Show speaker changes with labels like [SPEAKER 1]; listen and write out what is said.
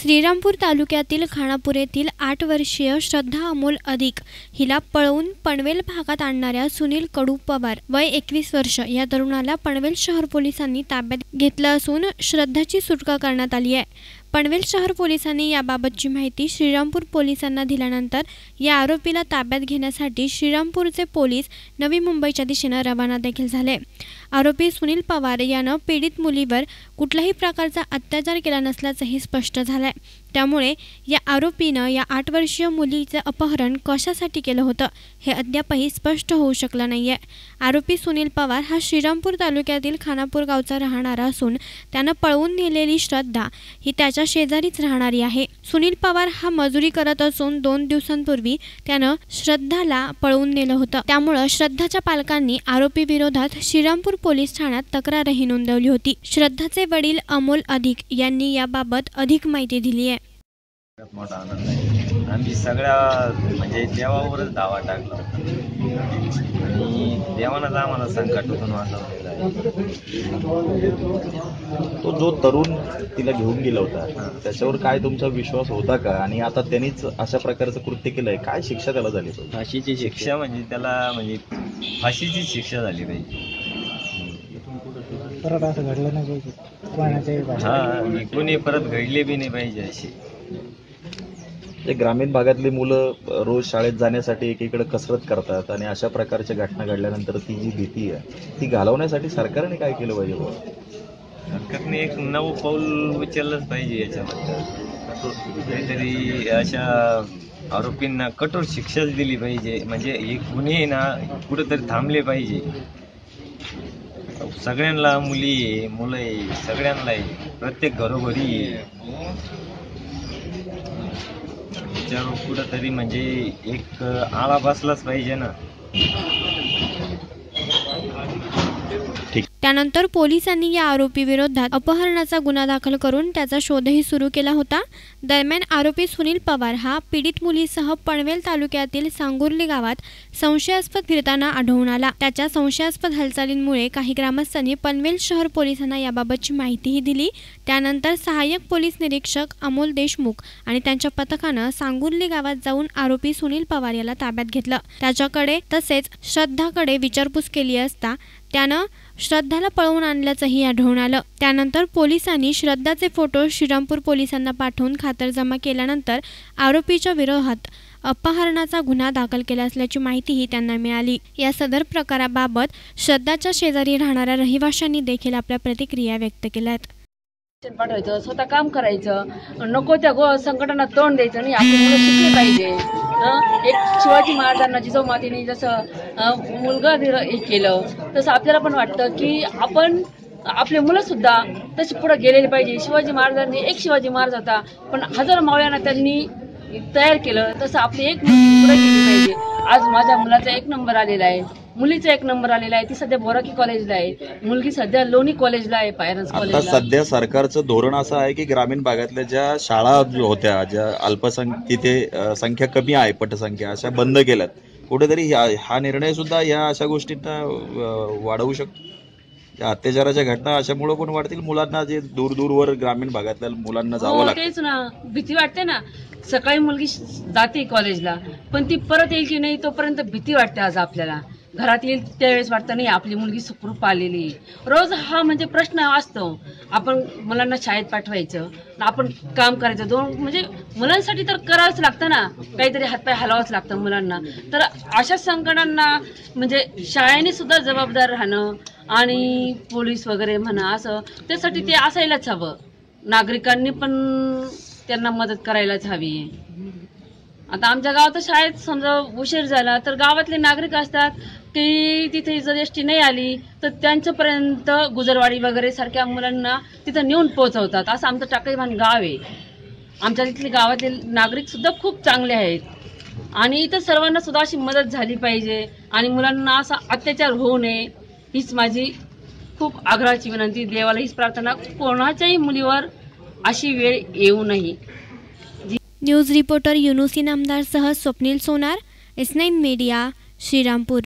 [SPEAKER 1] श्रीरामपूर तालुक्यातील खानापूर येथील आठ वर्षीय श्रद्धा अमोल अधिक हिला पळवून पनवेल भागात आणणाऱ्या सुनील कडू पवार वय एकवीस वर्ष या तरुणाला पनवेल शहर पोलिसांनी ताब्यात घेतलं असून श्रद्धाची सुटका करण्यात आली आहे. पनवेल शहर पोलिसांनी याबाबतची माहिती श्रीरामपूर पोलिसांना दिल्यानंतर या आरोपीला ताब्यात घेण्यासाठी श्रीरामपूरचे पोलीस नवी मुंबईच्या दिशेनं रवाना देखील झाले. आरोपी सुनील पवार यानं पीडित मुलीवर कुठल्याही प्रकारचा अत्याचार केला नसल्याचंही स्पष्ट झालंय. त्यामुळे या आरोपीनं या आठ वर्षीय मुलीचं अपहरण कशासाठी केलं होतं हे अद्यापही स्पष्ट होऊ शकलं नाहीये. आरोपी सुनील पवार हा श्रीरामपूर तालुक्यातील खानापूर गावचा राहणारा असून त्यानं पळवून नेलेली श्रद्धा ही त्याच्या शेजारीच राहणारी आहे. सुनील पवार हा मजुरी करत असून दोन दिवसांपूर्वी त्यानं श्रद्धाला पळवून नेलं होतं. त्यामुळं श्रद्धाच्या पालकांनी आरोपी विरोधात श्रीरामपूर पोलीस ठाण्यात तक्रारही नोंदवली होती. श्रद्धाचे वडील अमोल अधिक यांनी याबाबत अधिक माहिती दिली आहे.
[SPEAKER 2] मोठा आनंद आहे. आम्ही सगळ्या म्हणजे देवावरच धावा टाकला आणि देवानंच आम्हाला संकटातून वाचवलेलं आहे.
[SPEAKER 3] तो जो तरुण तिला घेऊन गेला होता त्याच्यावर काय तुमचा विश्वास होता का? आणि आता त्यांनीच अशा प्रकारचं कृत्य केलंय. काय शिक्षा त्याला झाली?
[SPEAKER 2] फाशीची शिक्षा म्हणजे त्याला म्हणजे फाशीची शिक्षा झाली पाहिजे.
[SPEAKER 4] परत असं घडलं नाही पाहिजे. कोणाच्याही.
[SPEAKER 2] हा कोणी परत घडले बी नाही पाहिजे अशी.
[SPEAKER 3] जे ग्रामीण भागातली मुलं अ, रोज शाळेत जाण्यासाठी एकीकडे कसरत करतात आणि अशा प्रकारच्या घटना घडल्यानंतर ती जी भीती आहे ती घालवण्यासाठी सरकारने काय केलं पाहिजे बुवा?
[SPEAKER 2] सरकारने एक नवं पाऊल उचललंच पाहिजे याच्याबद्दल काहीतरी अशा आरोपींना कठोर शिक्षाच दिली पाहिजे. म्हणजे हे गुन्हे ना कुठेतरी थांबले पाहिजे. सगळ्यांना मुली आहे मुलं आहे सगळ्यांना आहे. प्रत्येक घरोघरी आहे. त्याच्यावर कुठंतरी म्हणजे एक आळा बसलाच पाहिजे ना.
[SPEAKER 1] त्यानंतर पोलिसांनी या आरोपीविरोधात अपहरणाचा गुन्हा दाखल करून त्याचा शोधही सुरू केला होता. दरम्यान आरोपी सुनील पवार हा पीडित मुलीसह पनवेल तालुक्यातील सांगुर्ली गावात संशयास्पद फिरताना आढळून आला. त्याच्या संशयास्पद हालचालींमुळे काही ग्रामस्थांनी पनवेल शहर पोलिसांना याबाबतची माहितीही दिली. त्यानंतर सहाय्यक पोलीस निरीक्षक अमोल देशमुख आणि त्यांच्या पथकानं सांगुर्ली गावात जाऊन आरोपी सुनील पवार याला ताब्यात घेतलं. त्याच्याकडे तसेच श्रद्धाकडे विचारपूस केली असता त्यानं श्रद्धाला पळवून आणल्याचंही आढळून आलं. त्यानंतर पोलिसांनी श्रद्धाचे फोटो श्रीरामपूर पोलिसांना पाठवून खातरजमा केल्यानंतर आरोपीच्या विरोधात अपहरणाचा गुन्हा दाखल केला असल्याची माहितीही त्यांना मिळाली. या सदर प्रकाराबाबत श्रद्धाच्या शेजारी राहणाऱ्या रहिवाशांनी देखील आपल्या प्रतिक्रिया व्यक्त केल्या आहेत
[SPEAKER 5] पाठवायचं स्वतः काम करायचं नको त्या गो संकटांना तोंड द्यायचं आणि आपण शिकले पाहिजे. एक शिवाजी महाराजांना जिजाऊ जसं मुलगा हे केलं तसं आपल्याला पण वाटतं की आपण आपले मुलं सुद्धा तशी पुढे गेलेली पाहिजे. शिवाजी महाराजांनी एक शिवाजी महाराज होता पण हजार मावळ्यांना त्यांनी तयार केलं तसं आपली एक मुलगी पुढे गेली पाहिजे. आज माझ्या मुलाचा एक नंबर आलेला आहे. मुलीचा एक नंबर आलेला आहे ती सध्या बोराकी कॉलेजला आहे. मुलगी सध्या लोणी कॉलेजला आहे पायरन्स
[SPEAKER 3] आता
[SPEAKER 5] कॉलेजला
[SPEAKER 3] सध्या सरकारचं धोरण असं आहे की ग्रामीण भागातल्या ज्या शाळा जो होत्या ज्या अल्पसंख्य तिथे अ, संख्या कमी आहे पटसंख्या अशा बंद केल्यात. कुठेतरी ह्या- हा निर्णय सुद्धा या अशा गोष्टींना अ, वाढवू शकतो या अत्याचाराच्या घटना अशामुळे पण वाढतील. मुलांना जे दूर दूरवर ग्रामीण भागातल्या मुलांना जावं
[SPEAKER 5] हो
[SPEAKER 3] लागतं.
[SPEAKER 5] तेच ना. भीती वाटते ना. सकाळी मुलगी श- जाते कॉलेजला पण ती परत येईल की नाही तोपर्यंत भीती वाटते आज आपल्याला. घरात येईल त्यावेळेस वाटतं नाही आपली मुलगी सुखरूप आलेली आहे. रोज हा म्हणजे प्रश्न असतो. आपण मुलांना शाळेत पाठवायचं आपण काम करायचं. दोन म्हणजे मुलांसाठी तर करावंच लागतं ना. काहीतरी हातपाय हलावंच लागतं मुलांना. तर अशा संकटांना म्हणजे शाळेने सुद्धा जबाबदार राहणं आणि पोलीस वगैरे म्हणा असं त्यासाठी ते असायलाच हवं. नागरिकांनी पण त्यांना मदत करायलाच हवी. आता आमच्या गावात तर शाळेत समजा उशीर झाला तर गावातले नागरिक असतात की तिथे जर एस टी नाही आली तर त्यांच्यापर्यंत गुजरवाडी वगैरे सारख्या मुलांना तिथं नेऊन पोहोचवतात. असं आमचं टाकळीभान गाव आहे. आमच्या तिथले गावातले नागरिक सुद्धा खूप चांगले आहेत. आणि इथं सर्वांना सुद्धा अशी मदत झाली पाहिजे. आणि मुलांना असा अत्याचार होऊ नये हीच माझी खूप आग्रहाची विनंती. देवाला हीच प्रार्थना. कोणाच्याही मुलीवर अशी वेळ येऊ नये.
[SPEAKER 1] News reporter Yunusi नामदारसह Swapnil Sonar S nine media Shrirampur.